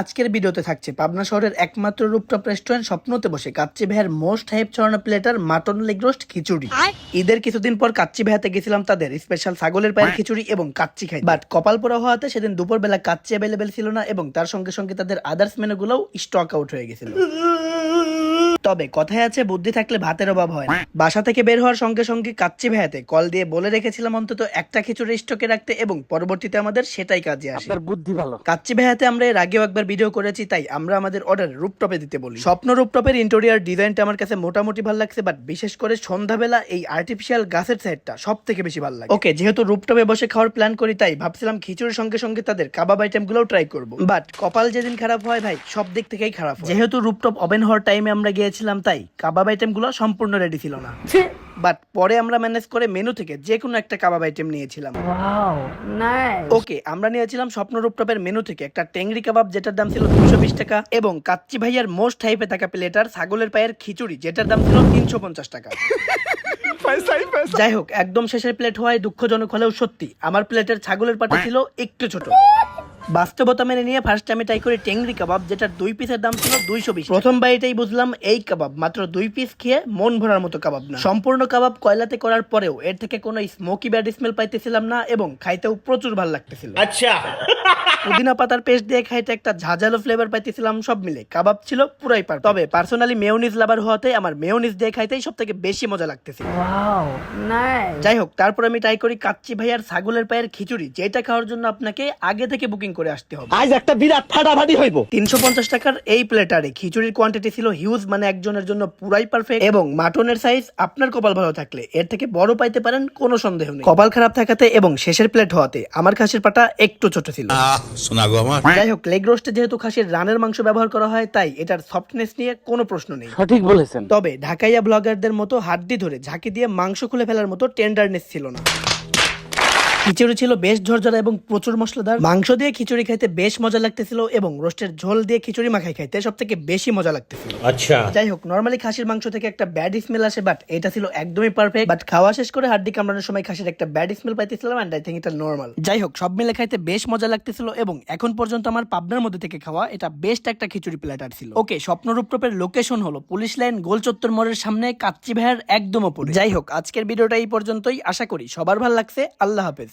আজকের ভিডিওতে থাকছে পাবনা শহরের একমাত্র রূপটপ রেস্টুরেন্ট স্বপ্নতে বসে কাচ্চি ভাইয়ের মোস্ট হাইপ ছড়ানো platter mutton leg roast khichuri. ঈদের কিছুদিন পর কাচ্চি ভাইয়াতে গেছিলাম তাদের স্পেশাল ছাগলের পায়ের খিচুড়ি এবং কাচ্চি খাই বাট কপাল পোড়া হওয়াতে সেদিন দুপুরবেলা কাচ্চি অ্যাভেলেবেল ছিল না এবং তার সঙ্গে সঙ্গে তাদের আদার্স মেনুগুলোও স্টক আউট হয়ে গেছিল। তবে কথায় আছে বুদ্ধি থাকলে ভাতের অভাব হয় না। বাসা থেকে বের হওয়ার সঙ্গে সঙ্গে কাচ্চি ভাইয়াতে কল দিয়ে বলে রেখেছিলাম অন্তত একটা খিচুড়ি স্টকে রাখতে এবং পরবর্তীতে আমাদের সেটাই কাজে আসে। বুদ্ধি ভালো। কাচ্চি ভাইয়াতে আমরা এর আগেও একবার ভিডিও করেছি তাই আমরা আমাদের অর্ডার রূপটপে দিতে বলি। স্বপ্ন রূপটপের ইন্টেরিয়ার ডিজাইনটা আমার কাছে মোটামুটি ভালো লাগছে বাট বিশেষ করে সন্ধ্যাবেলা এই আর্টিফিশিয়াল গাছের সাইডটা সব থেকে বেশি ভালো লাগে। ওকে যেহেতু রূপটপে বসে খাওয়ার প্ল্যান করি তাই ভাবছিলাম খিচুড়ির সঙ্গে সঙ্গে তাদের কাবাব আইটেম গুলোও ট্রাই করব। বাট কপাল যেদিন খারাপ হয় ভাই সব দিক থেকেই খারাপ যেহেতু রূপটপ ওভেন হওয়ার টাইমে আমরা গিয়েছিলাম তাই কাবাব আইটেমগুলো সম্পূর্ণ রেডি ছিল না। বাট পরে আমরা ম্যানেজ করে মেনু থেকে যে কোনো একটা কাবাব আইটেম নিয়েছিলাম। ওকে আমরা নিয়েছিলাম স্বপ্ন রূপটপের মেনু থেকে একটা টেংরি কাবাব যেটার দাম ছিল দুশো বিশ টাকা এবং কাচ্চি ভাইয়ার মোস্ট হাইপে থাকা প্লেটার ছাগলের পায়ের খিচুড়ি যেটার দাম ছিল তিনশো পঞ্চাশ টাকা। যাই হোক একদম শেষের প্লেট হওয়ায় দুঃখজনক হলেও সত্যি আমার প্লেটের ছাগলের পাটা ছিল একটু ছোট। বাস্তবতা মেনে নিয়ে ফার্স্ট আমি ট্রাই করি টেংরি কাবাব যেটার দুই পিসের দাম ছিল দুইশো বিশ। প্রথম বাইটাই বুঝলাম এই কাবাব মাত্র দুই পিস খেয়ে মন ভরার মতো কাবাব না। সম্পূর্ণ কাবাব কয়লাতে করার পরেও এর থেকে কোনো স্মোকি ব্যাড স্মেল পাইতেছিলাম না এবং খাইতেও প্রচুর ভালো লাগতেছিল। আচ্ছা। পুদিনা পাতার পেস্ট দিয়ে খাইতে একটা ঝাঁঝালো ফ্লেভার পাইতেছিলাম সব মিলে। কাবাব ছিল পুরাই পার তবে পার্সোনালি মেয়োনিজ লাভার হওয়াতে আমার মেয়োনিজ দিয়ে খাইতেই সব থেকে বেশি মজা লাগতেছিল। যাই হোক তারপর আমি ট্রাই করি কাচ্চি ভাইয়ার ছাগলের পায়ের খিচুড়ি যেটা খাওয়ার জন্য আপনাকে আগে থেকে বুকিং করে আসতে হবে। আজ একটা বিরাট ফাটাফাটি হইব। তিনশো পঞ্চাশ টাকার এই প্লেটারে খিচুড়ির কোয়ান্টিটি ছিল হিউজ মানে একজনের জন্য পুরাই পারফেক্ট এবং মাটনের সাইজ আপনার কপাল ভালো থাকলে এর থেকে বড় পাইতে পারেন কোনো সন্দেহ নেই। কপাল খারাপ থাকাতে এবং শেষের প্লেট হওয়াতে আমার খাসির পাটা একটু ছোট ছিল। শোনা আমার। যাই হোক লেগ রোস্টে যেহেতু খাসির রানের মাংস ব্যবহার করা হয় তাই এটার সফটনেস নিয়ে কোনো প্রশ্ন নেই। সঠিক বলেছেন। তবে ঢাকাইয়া ব্লগারদের মতো হাড্ডি ধরে ঝাঁকি দিয়ে মাংস খুলে ফেলার মতো টেন্ডারনেস ছিল না। খিচুড়ি ছিল বেশ ঝরঝরা এবং প্রচুর মশলাদার। মাংস দিয়ে খিচুড়ি খাইতে বেশ মজা লাগতেছিল এবং রোস্টের ঝোল দিয়ে খিচুড়ি মাখাই খাইতে সব থেকে বেশি মজা লাগতেছিল। আচ্ছা। যাই হোক নর্মালি খাসির মাংস থেকে একটা ব্যাড স্মেল আসে বাট এটা ছিল একদমই পারফেক্ট বাট খাওয়া শেষ করে হাড্ডি কামড়ানোর সময় খাসির একটা ব্যাড স্মেল পাইতেছিলাম এন্ড আই থিঙ্ক এটা নর্মাল যাই হোক সব মিলে খাইতে বেশ মজা লাগতেছিল এবং এখন পর্যন্ত আমার পাবনার মধ্যে থেকে খাওয়া এটা বেস্ট একটা খিচুড়ি প্ল্যাটার ছিল। ওকে স্বপ্নরূপটপের লোকেশন হলো পুলিশ লাইন গোল চত্বর মোড়ের সামনে কাচ্চি ভাইয়ের একদম ওপরে। যাই হোক আজকের ভিডিওটা এই পর্যন্তই। আশা করি সবার ভালো লাগছে। আল্লাহ হাফেজ।